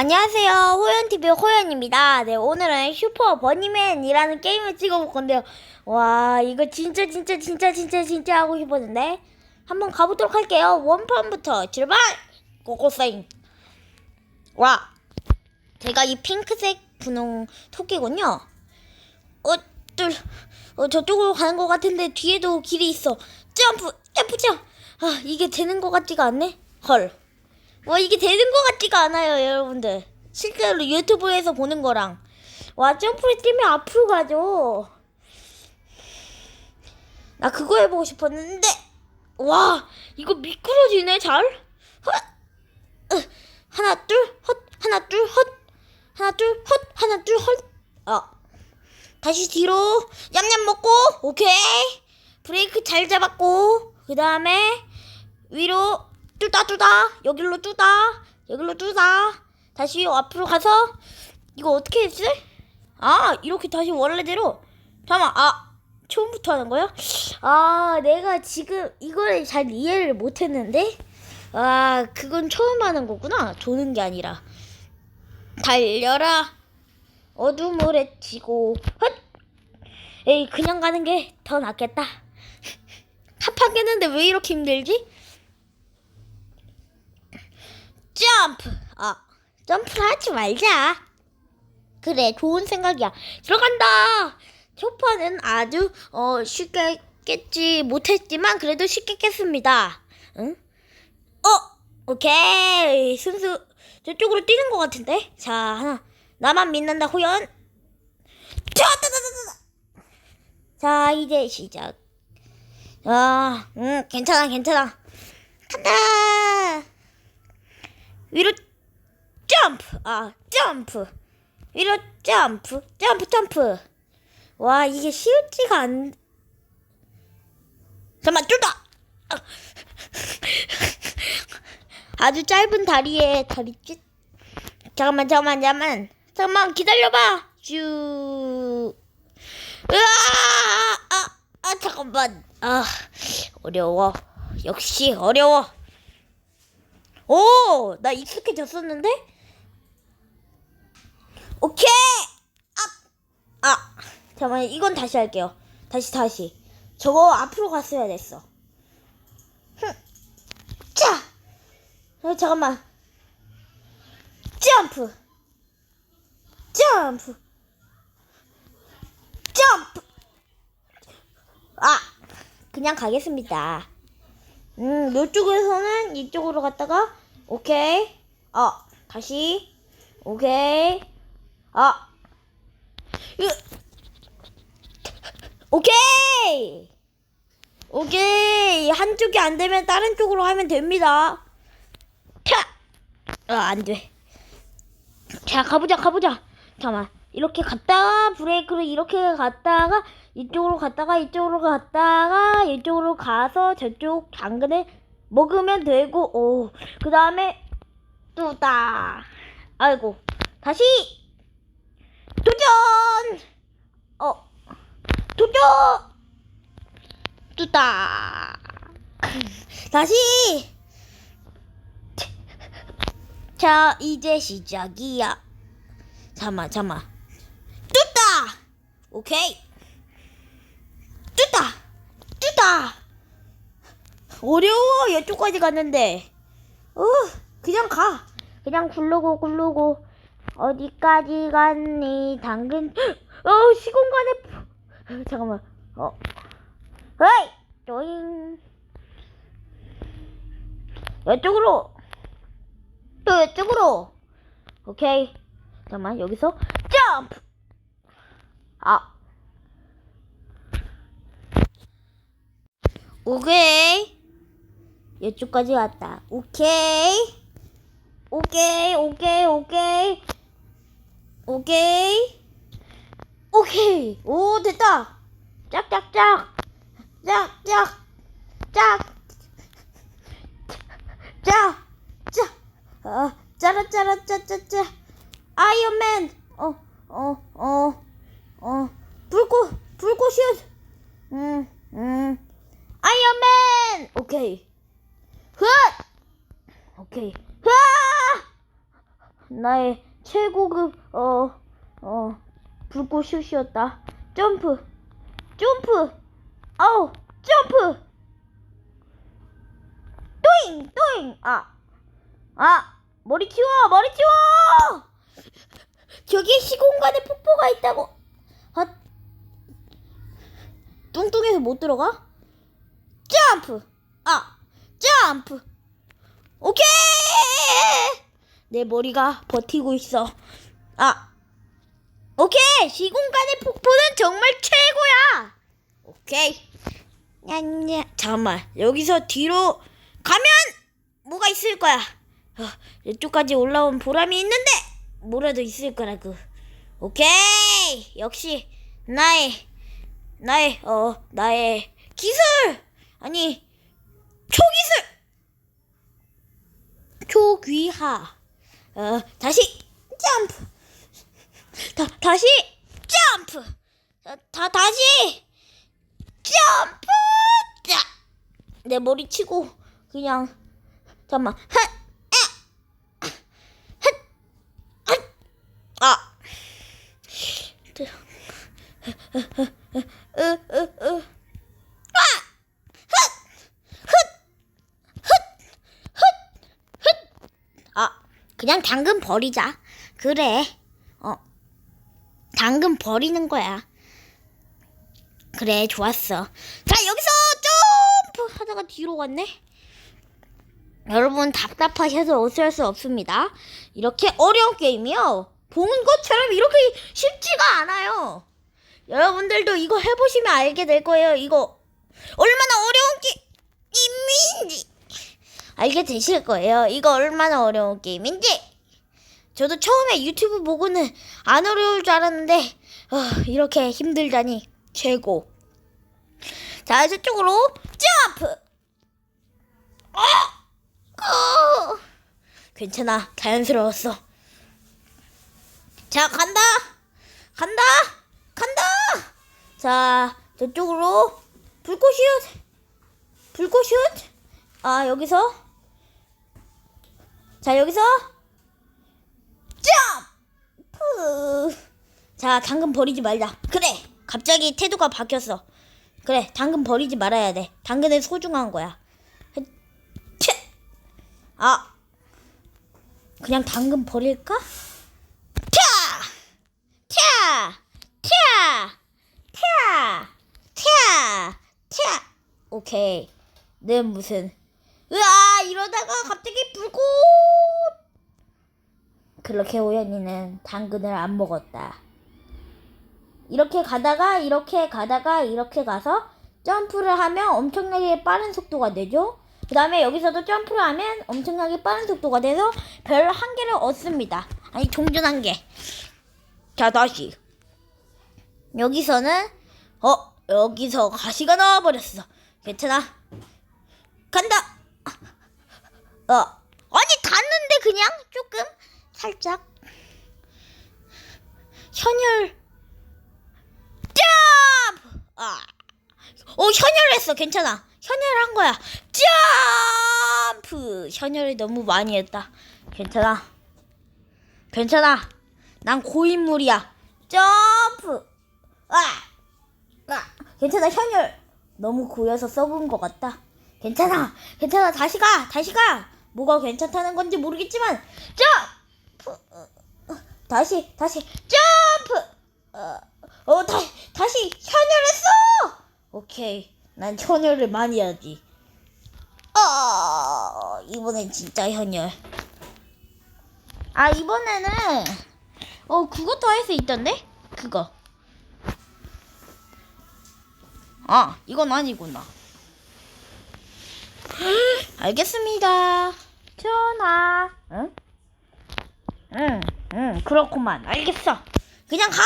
안녕하세요. 호연TV 호연입니다. 네, 오늘은 슈퍼 버니맨이라는 게임을 찍어볼 건데요. 와, 이거 진짜, 진짜, 진짜, 진짜, 진짜 하고 싶었는데. 한번 가보도록 할게요. 원판부터 출발! 고고생! 와, 제가 이 핑크색 분홍 토끼군요. 어, 뚫, 어, 저쪽으로 가는 것 같은데 뒤에도 길이 있어. 점프! F점! 아, 이게 되는 것 같지가 않네? 헐. 와 이게 되는 것 같지가 않아요 여러분들. 실제로 유튜브에서 보는 거랑. 와 점프를 뛰면 앞으로 가죠. 나 그거 해보고 싶었는데. 와 이거 미끄러지네 잘? 헛! 으, 하나 둘헛 하나 둘헛! 하나 둘헛! 하나 둘헛어 다시 뒤로. 냠냠 먹고. 오케이. 브레이크 잘 잡았고. 그 다음에 위로 뚜다 뚜다. 여기로 뚜다. 여기로 뚜다. 다시 앞으로 가서 이거 어떻게 했지? 아 이렇게 다시 원래대로. 잠깐만 아 처음부터 하는 거야? 아 내가 지금 이걸 잘 이해를 못했는데? 아 그건 처음 하는 거구나. 도는 게 아니라. 달려라. 어둠을 헤치고. 헛! 에이 그냥 가는 게 더 낫겠다. 합하겠는데 왜 이렇게 힘들지? 점프. 아, 점프를 하지 말자. 그래, 좋은 생각이야. 들어간다. 초파는 아주 어 쉽게 깼지 못했지만 그래도 쉽게 깼습니다. 응? 어, 오케이. 순수 저쪽으로 뛰는 것 같은데. 자, 하나. 나만 믿는다, 호연. 자, 이제 시작. 아, 응, 괜찮아, 괜찮아. 간다. 위로 점프. 아 점프. 위로 점프. 점프 점프. 와 이게 쉬울지가 안 잠깐만 쫄다 아. 아주 짧은 다리에 다리 찢 잠깐만 잠깐만 잠깐만. 잠깐만 기다려봐. 쭉 으아! 아, 아 잠깐만. 아 어려워. 역시 어려워 오, 나 익숙해졌었는데? 오케이! 아! 아! 잠깐만, 이건 다시 할게요. 다시, 다시. 저거 앞으로 갔어야 됐어. 흠! 자! 어, 잠깐만. 점프! 점프! 점프! 아! 그냥 가겠습니다. 음, 이쪽에서는 이쪽으로 갔다가, 오케이. 어, 다시. 오케이. 아. 으. 오케이! 오케이! 한쪽이 안 되면 다른 쪽으로 하면 됩니다. 차! 아, 안 돼. 자, 가보자, 가보자. 잠깐만. 이렇게 갔다가, 브레이크를 이렇게 갔다가, 이쪽으로 갔다가, 이쪽으로 갔다가, 이쪽으로 가서 저쪽 당근을 먹으면 되고, 오. 그 다음에, 뚜다. 아이고. 다시! 도전! 어. 도전! 뚜다. 다시! 자, 이제 시작이야. 잠만, 잠만. 뚜다! 오케이. 뚜다! 뚜다! 어려워. 이쪽까지 갔는데. 어, 그냥 가. 그냥 굴르고 굴르고. 어디까지 갔니? 당근. 어, 시공간에. 어, 잠깐만. 어. 헤이! 조잉. 이쪽으로. 또 이쪽으로. 오케이. 잠깐만 여기서 점프. 아. 오케이. 이쪽까지 왔다. 오케이. 오케이, 오케이, 오케이. 오케이. 오케이. 오, 됐다. 짝짝짝. 짝짝. 짝. 짝. 짝. 아, 짜라짜라 짜짜짜. 아이언맨. 어, 어, 어, 어. 불꽃, 불꽃이야. 음, 음. 아이언맨. 오케이. 헛. 오케이. 으아! 나의 최고급 어 어 슛이었다. 점프, 점프, 아우, 점프, 또잉, 또잉. 아, 아, 머리 치워, 머리 치워. 저기에 시공간에 폭포가 있다고. 아, 뚱뚱해서 못 들어가? 점프, 아, 점프. 오케이. 내 머리가 버티고 있어. 아, 오케이. 시공간의 폭포는 정말 최고야. 오케이. 냐냐. 잠깐만. 여기서 뒤로 가면 뭐가 있을 거야. 어, 이쪽까지 올라온 보람이 있는데 뭐라도 있을 거라고. 오케이. 역시 나의 나의 어 나의 기술 아니 초기술 초귀하. 어 다시 점프. 다 다시 점프. 다, 다 다시 점프. 자. 내 머리 치고 그냥 잠깐만. 핫. 아. 아. 아! 아, 그냥 당근 버리자. 그래. 어. 당근 버리는 거야. 그래, 좋았어. 자, 여기서 점프 하다가 뒤로 갔네. 여러분 답답하셔서 어쩔 수 없습니다. 이렇게 어려운 게임이요. 보는 것처럼 이렇게 쉽지가 않아요. 여러분들도 이거 해보시면 알게 될 거예요. 이거 얼마나 어려운 게임인지 알게 되실 거예요. 이거 얼마나 어려운 게임인지. 저도 처음에 유튜브 보고는 안 어려울 줄 알았는데 어, 이렇게 힘들다니 최고. 자 저쪽으로 점프. 어! 어! 괜찮아 자연스러웠어. 자 간다 간다 간다. 자 저쪽으로 불꽃슛 불꽃슛. 아 여기서 자 여기서. 자 당근 버리지 말자. 그래 갑자기 태도가 바뀌었어. 그래 당근 버리지 말아야 돼. 당근은 소중한 거야. 치! 아 그냥 당근 버릴까? 차! 차! 차! 오케이. 네 무슨 으아 이러다가 갑자기 그렇게 오연이는 당근을 안 먹었다. 이렇게 가다가 이렇게 가다가 이렇게 가서 점프를 하면 엄청나게 빠른 속도가 되죠. 그 다음에 여기서도 점프를 하면 엄청나게 빠른 속도가 돼서 별 한 개를 얻습니다. 아니 종전 한 개. 자 다시 여기서는 어 여기서 가시가 나와버렸어. 괜찮아. 간다. 어 아니 조금 살짝. 현열. 점프. 아. 어 현열했어. 괜찮아. 현열한 거야. 점프! 현열을 너무 많이 했다. 괜찮아. 괜찮아. 난 고인물이야. 점프! 아, 아. 괜찮아 현열. 너무 고여서 써본 것 같다. 괜찮아. 괜찮아. 다시 가. 다시 가. 뭐가 괜찮다는 건지 모르겠지만 어, 다시 다시 점프 어, 어 다, 다시 현열했어 오케이. 난 현열을 많이 하지. 아, 이번엔 진짜 현열. 아, 이번에는, 어, 그것도 할 수 있던데? 그거. 아, 이건 아니구나. 알겠습니다. 전화. 응? 응, 응, 그렇구만. 알겠어. 그냥 가!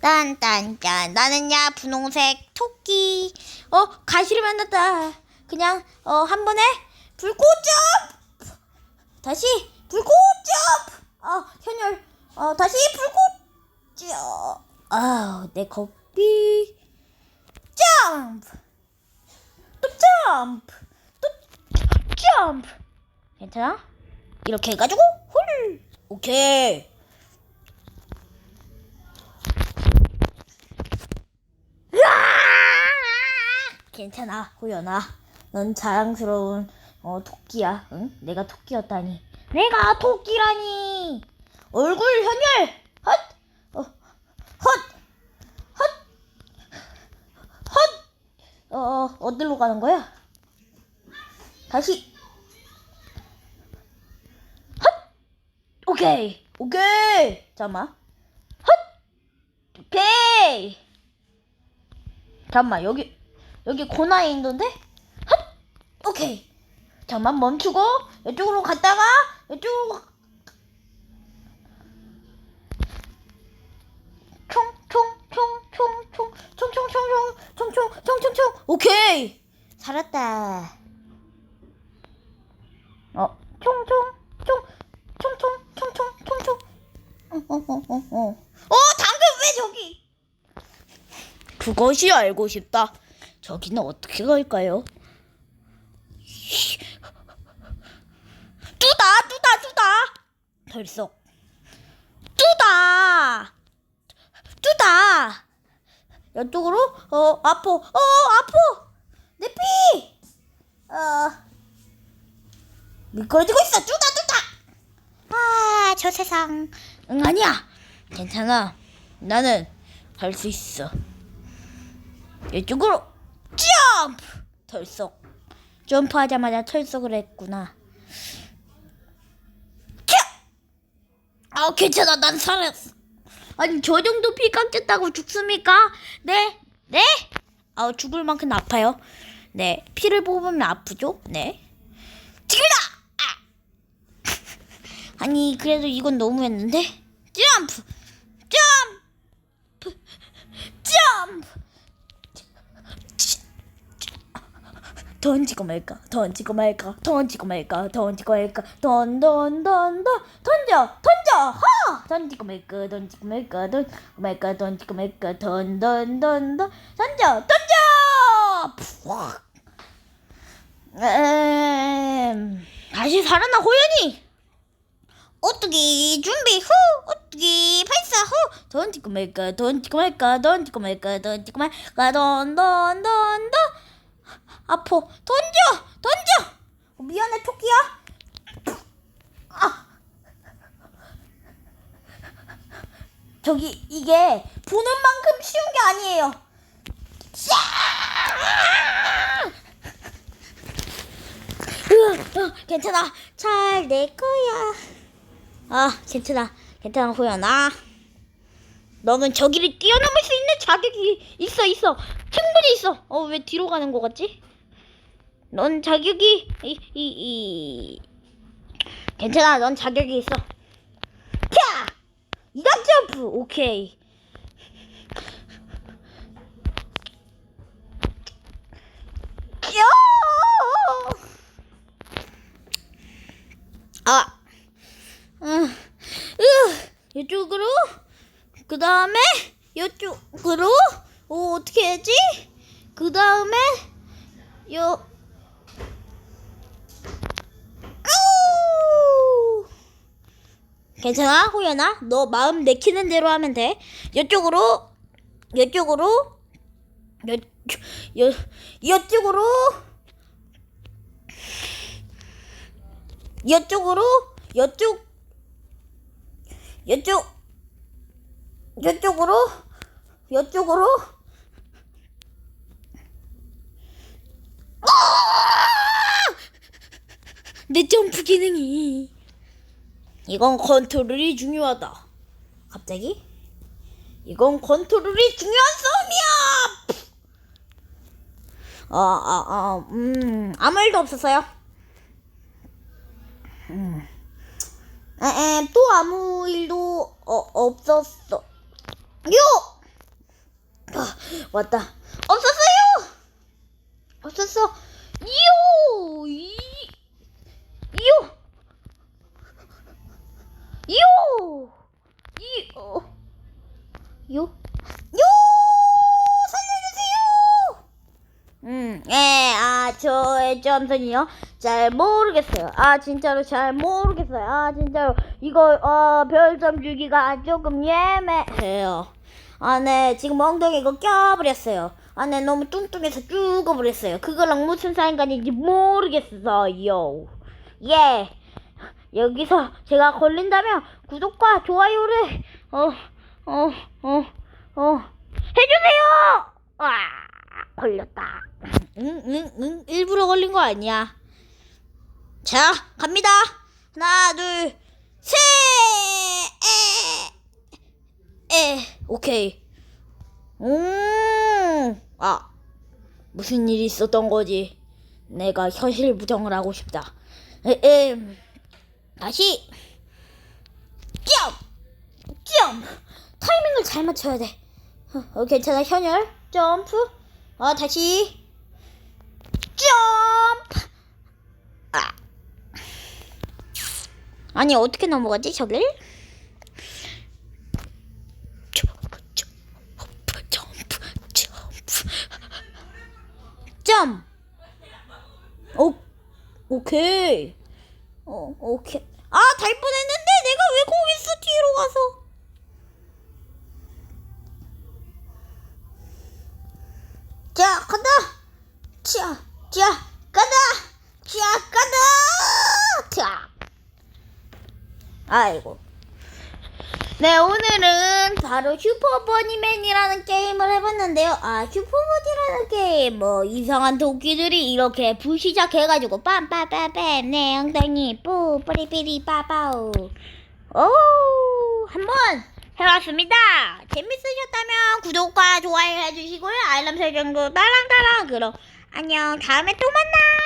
딴딴딴 나는야 분홍색 토끼. 어 가시를 만났다. 그냥 어 한 번에 불꽃 점프 다시 불꽃 점프 아 현열 어 다시 불꽃 점프 아내 커피 점프! 또 점프! 또 점프! 괜찮아 이렇게 해가지고 홀! 오케이! 괜찮아 호연아. 넌 자랑스러운 어, 토끼야. 응? 내가 토끼였다니. 내가 토끼라니! 얼굴 현열! 헛! 어, 헛! 헛! 헛! 어, 어디로 가는 거야? 다시 오케이 오케이 잠깐만 헛 오케이 잠깐만 여기 여기 고나에 있는데 헛 오케이 잠깐만 멈추고 이쪽으로 갔다가 이쪽으로 가- 총총 총 총 총 총 총 총 총 총 총 총 오케이 살았다 어 총 총 총 총총총총총총 어어어어 어. 어 당근 왜 저기? 그것이 알고 싶다. 저기는 어떻게 갈까요? 뚜다 뚜다 뚜다. 덜썩 뚜다. 뚜다. 이쪽으로? 어 아파 어 아파 내피. 어. 미끄러지고 있어. 뚜다 뚜다 아 저 세상 응 아니야 괜찮아 나는 할 수 있어 이쪽으로 점프 털썩 점프하자마자 털썩을 했구나 캬! 아 괜찮아 난 살았어 아니 저 정도 피 깎였다고 죽습니까? 네? 네? 아 죽을 만큼 아파요 네 피를 뽑으면 아프죠? 네 지금이다! 아! 아니 그래도 이건 너무했는데? 점프! 점프! 점프! 던지고 말까? 던지고 말까? 던지고 말까? 던지고 말까? 던던던던 던져! 던져! 하 던지고 말까? 던지고 말까? 던지고 말까? 던지고 말까? 던던던던 던져! 던져! 푸악. 음, 다시 살아나 호연이 오뚜기 준비 후? 오뚜기 발사 후? 던지고 말까 던지고 말까 던지고 말까 던지고 말까 던던던던 아파 던져 던져 어, 미안해 토끼야. 아. 저기 이게 보는 만큼 쉬운 게 아니에요. 으, 으, 괜찮아. 잘 낼 거야 아 괜찮아. 괜찮아 호연아 너는 저기를 뛰어넘을 수 있는 자격이 있어 있어. 충분히 있어. 어 왜 뒤로 가는 거 같지? 넌 자격이 이 이 이. 괜찮아 넌 자격이 있어. 캬 이단 점프. 오케이 야! 아, 음, 으, 이쪽으로 그 다음에 이쪽으로 오 어떻게 해야지? 그 다음에 요! 괜찮아 호연아 너 마음 내키는 대로 하면 돼 이쪽으로 이쪽으로 요, 요, 이쪽으로 이쪽으로 이쪽 이쪽 이쪽으로 이쪽으로. 내 점프 기능이. 이건 컨트롤이 중요하다. 갑자기? 이건 컨트롤이 중요한 싸움이야! 아아아음 아무 일도 없었어요? 음. 에, 또 아무 일도 어, 없었어. 요! 아, 왔다. 없었어요! 없었어. 요! 이, 요! 요! 이, 어, 요? 요! 살려주세요! 음, 예, 아, 저의 점선이요. 잘 모르겠어요. 아 진짜로 잘 모르겠어요. 아 진짜로 이거 어 별점 주기가 조금 예매해요. 아 네 지금 엉덩이 이거 껴버렸어요. 아 네 너무 뚱뚱해서 죽어버렸어요. 그거랑 무슨 상관인지 모르겠어요. 예. 여기서 제가 걸린다면 구독과 좋아요를 어어어어 해주세요. 아 걸렸다. 응응 응 응, 일부러 걸린 거 아니야. 자 갑니다. 하나 둘 셋. 에. 에. 오케이. 음. 아 무슨 일이 있었던 거지? 내가 현실 부정을 하고 싶다. 에, 에. 다시 점! 점! 타이밍을 잘 맞춰야 돼. 어, 어, 괜찮아 현열 점프. 아 다시 점프. 아. 아니 어떻게 넘어가지 저길? 점프 점프 점프 점프 점. 오 오케이. 어, 오케이. 아, 달 뻔했는데 내가 왜 거기 있어 뒤로 가서? 자, 간다. 자, 자, 간다. 자, 간다. 자. 아이고. 네, 오늘은 바로 슈퍼버니맨이라는 게임을 해봤는데요. 아, 슈퍼버니라는 게임, 뭐, 이상한 도끼들이 이렇게 부시작해가지고, 빰빰빰빰, 내 엉덩이, 뿌, 뿌리뿌리, 빠빠우. 오, 한번 해봤습니다. 재밌으셨다면 구독과 좋아요 해주시고요. 알람 설정도 따랑따랑. 그럼, 안녕. 다음에 또 만나!